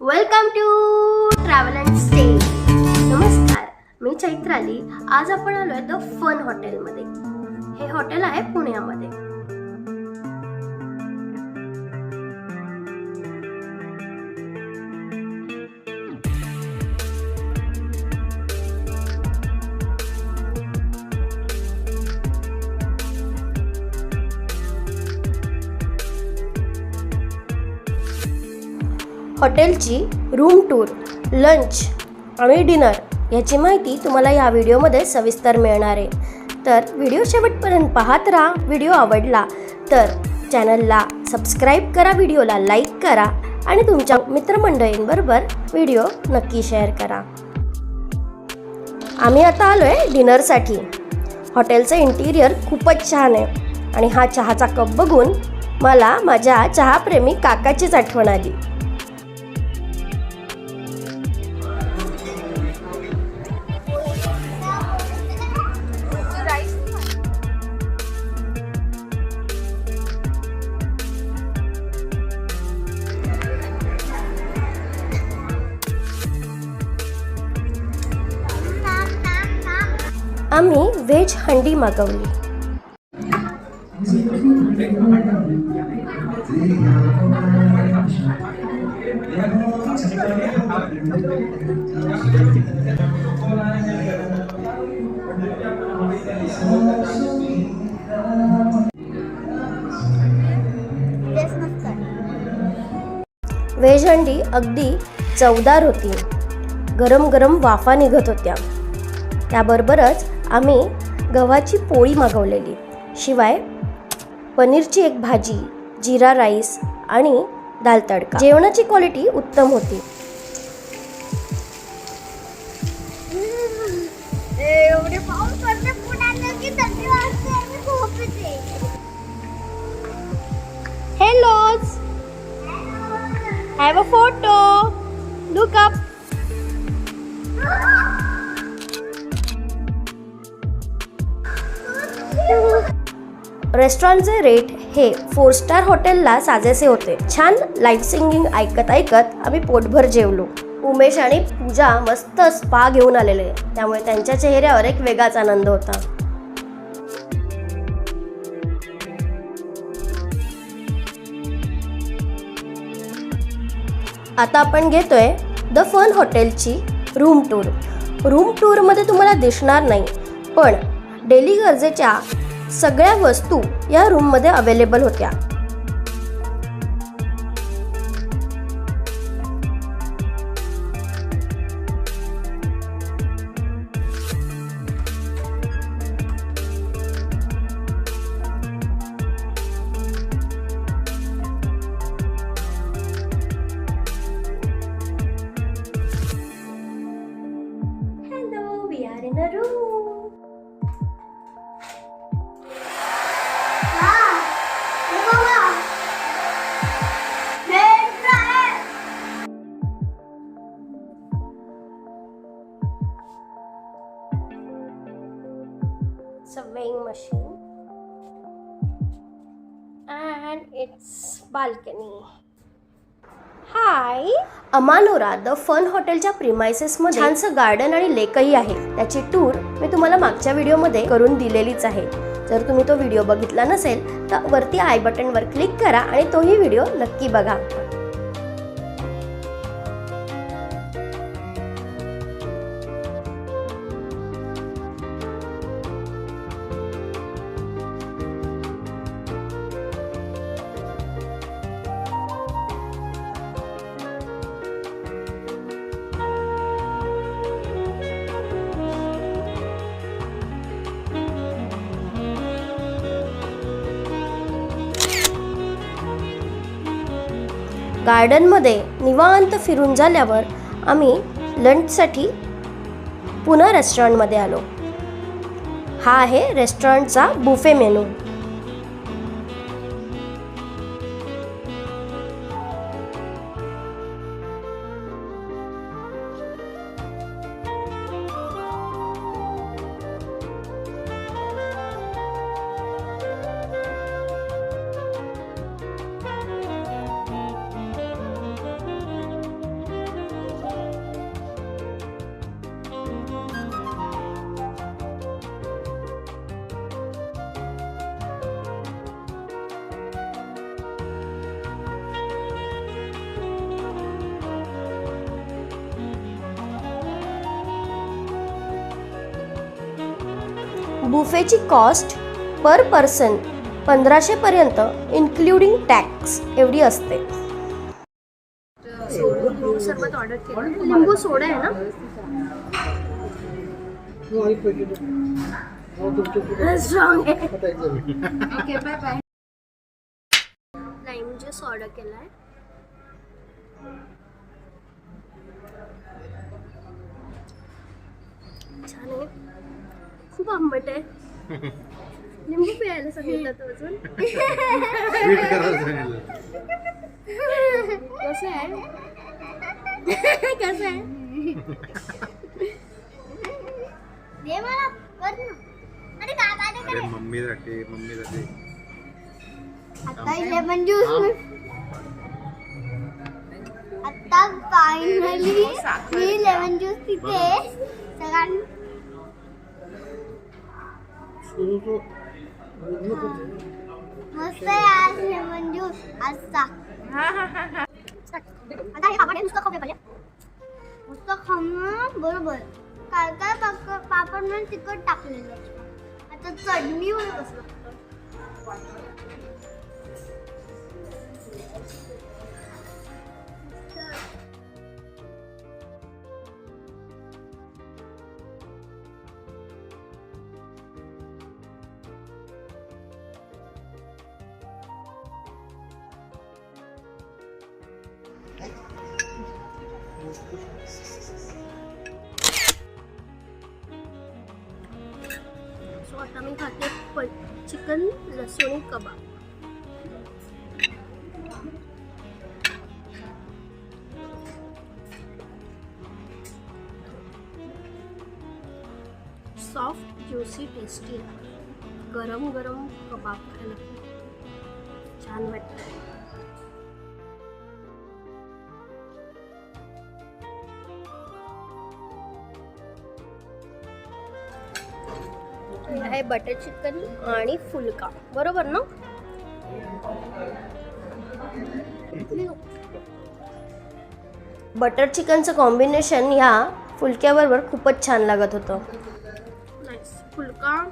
Welcome to travel and stay नमस्कार मी चैत्राली. आज आपण आलो आहे द फन हॉटेलमध्ये हे हॉटेल आहे पुण्यामध्ये. हॉटेलची रूम टूर लंच आणि डिनर याची माहिती तुम्हाला या व्हिडिओमध्ये सविस्तर मिळणार आहे. तर व्हिडिओ शेवटपर्यंत पाहत राहा. व्हिडिओ आवडला तर चॅनलला सबस्क्राईब करा व्हिडिओला लाईक करा आणि तुमच्या मित्रमंडळींबरोबर व्हिडिओ नक्की शेअर करा. आम्ही आता आलो आहे डिनरसाठी हॉटेलचं इंटिरियर खूपच छान आहे आणि हा चहाचा कप बघून मला माझ्या चहाप्रेमी काकाचीच आठवण आली. आम्ही व्हेज हंडी मागवली. व्हेज हंडी अगदी चवदार होती. गरम गरम वाफा निघत होत्या. त्याबरोबरच आम्ही गव्हाची पोळी मागवलेली. शिवाय पनीरची एक भाजी जिरा राईस आणि दाल तडका. जेवणाची क्वालिटी उत्तम होती. Hellos have a photo look up रेस्टॉरंटचे rate हे फोर स्टार हॉटेलला साजेसे होते. छान लाइट सिंगिंग ऐकत ऐकत आम्ही पोटभर जेवलो. उमेश आणि पूजा मस्त स्पा घेऊन आलेले. त्यामुळे त्यांच्या चेहऱ्यावर एक वेगळाच आनंद होता. आता आपण घेतोय द फन हॉटेलची रूम टूर रूम टूरमध्ये तुम्हाला दिसणार नाही पण डेली गरजेच्या सगळ्या वस्तू या रूममध्ये अवेलेबल होत्या. It's a weighing machine. And it's balcony. Hi Amanora the Fern हॉटेलच्या प्रिमायसेसमध्ये छानसं गार्डन आणि लेकही आहे त्याची टूर मी तुम्हाला मागच्या व्हिडिओमध्ये करून दिलेलीच आहे जर तुम्ही तो व्हिडिओ बघितला नसेल तर वरती आय बटनवर क्लिक करा आणि तोही व्हिडिओ नक्की बघा गार्डनमध्ये निवांत फिरून झाल्यावर आम्ही लंचसाठी पुन्हा रेस्टॉरंटमध्ये आलो. हा आहे रेस्टॉरंटचा बुफे मेनू बुफेची कॉस्ट पर पर्सन पंधराशेपर्यंत इन्क्लुडिंग टॅक्स एवढी असते. लिंबू सरबत ऑर्डर केलं. लिंबू सोडा आहे ना? स्ट्रॉंग आहे. Okay bye bye lime juice order केला आहे छान आहे. खूप आंबट आहे. लिंबू प्यायला सांगितलं होतं अजून. कसं आहे? कसं आहे? दे मला कर ना. अरे दादा दे अरे मम्मीसाठी मम्मीसाठी आता लेमन ज्यूस आता फायनली मी लेमन ज्यूस पिते. सगळ्यां मस्त आहे आज लेमन ज्यूस आजचा आता हे पापड नुसतं खाऊ पाहिजे नुसतं बरोबर काय काय पापड पापड म्हणून तिखट टाकलेलं आता चटणीवर बसलं सो आता मी खाते प चिकन लसूण कबाब। सॉफ्ट ज्युसी टेस्टी गरम गरम कबाब खायला छान वाटतं आहे बटर चिकन आणि फुलका. बरोबर ना? बटर चिकनचं कॉम्बिनेशन ह्या फुलक्याबरोबर खूपच छान लागत होतं. फुलका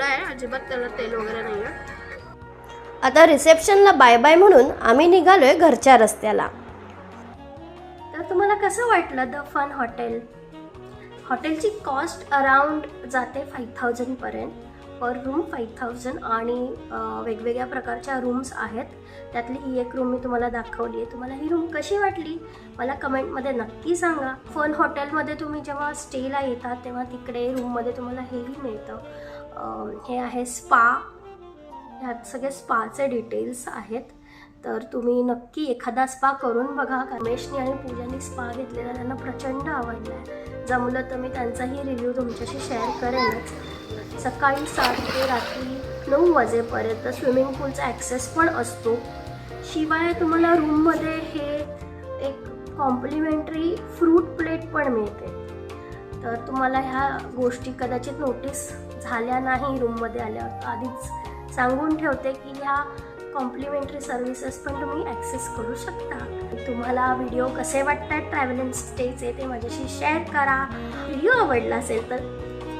आहे अजिबात त्याला तेल वगैरे नाही आहे आता रिसेप्शनला बाय बाय म्हणून आम्ही निघालोय घरच्या रस्त्याला. तर तुम्हाला कसं वाटलं द फन हॉटेल हॉटेलची कॉस्ट अराउंड जाते फाईव्ह थाउजंडपर्यंत पर रूम फाईव्ह थाउजंड आणि वेगवेगळ्या प्रकारच्या रूम्स आहेत. त्यातली ही एक रूम मी तुम्हाला दाखवली आहे. तुम्हाला ही रूम कशी वाटली? मला कमेंटमध्ये नक्की सांगा. फन हॉटेलमध्ये तुम्ही जेव्हा स्टेला येतात तेव्हा तिकडे रूममध्ये तुम्हाला हेही मिळतं. हे आहे स्पा. ह्यात सगळे स्पाचे डिटेल्स आहेत. तर तुम्ही नक्की एखादा स्पा करून बघा. रमेशनी आणि पूजानी स्पा घेतलेला त्यांना प्रचंड आवडला आहे. जमलं तर मी त्यांचाही रिव्ह्यू तुमच्याशी शेअर करेनच सकाळी सात ते रात्री नऊ वाजेपर्यंत स्विमिंग पूलचा ॲक्सेस पण असतो. शिवाय तुम्हाला रूममध्ये हे एक कॉम्प्लिमेंटरी फ्रूट प्लेट पण मिळते. तर तुम्हाला ह्या गोष्टी कदाचित नोटीस झाल्या नाही रूममध्ये आल्यावर. आधीच सांगून ठेवते की ह्या कॉम्प्लिमेंटरी सर्व्हिसेस पण तुम्ही ॲक्सेस करू शकता. तुम्हाला व्हिडिओ कसे वाटतात ट्रॅव्हल अँड स्टेचे ते माझ्याशी शेअर करा. व्हिडिओ आवडला असेल तर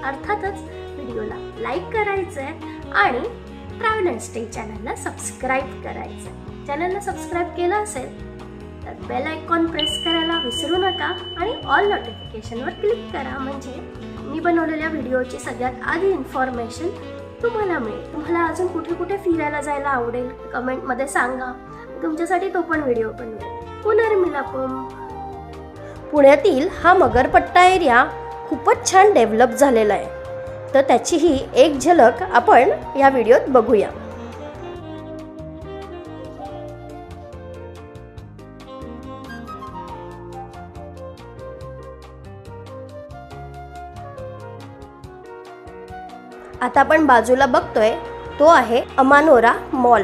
अर्थातच व्हिडिओला लाईक करायचं आहे आणि ट्रॅव्हल अँड स्टे चॅनलला सबस्क्राईब करायचं आहे चॅनलला सबस्क्राईब केलं असेल तर बेल आयकॉन प्रेस करायला विसरू नका आणि ऑल नोटिफिकेशनवर क्लिक करा. म्हणजे मी बनवलेल्या व्हिडिओची सगळ्यात आधी इन्फॉर्मेशन तुम्हाला मिळेल तुम्हाला अजून कुठे कुठे फिरायला जायला आवडेल? कमेंटमध्ये सांगा. तुमच्यासाठी तो पण व्हिडिओ बनवेल. पुनर्मिलापम. पुण्यातील हा मगरपट्टा एरिया खूपच छान डेव्हलप झालेला आहे. तर त्याचीही एक झलक आपण या व्हिडिओत बघूया. आता आपण बाजूला बघतोय तो आहे अमानोरा मॉल.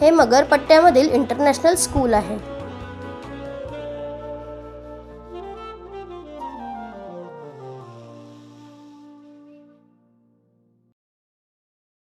हे मगरपट्ट्यामधील इंटरनॅशनल स्कूल आहे.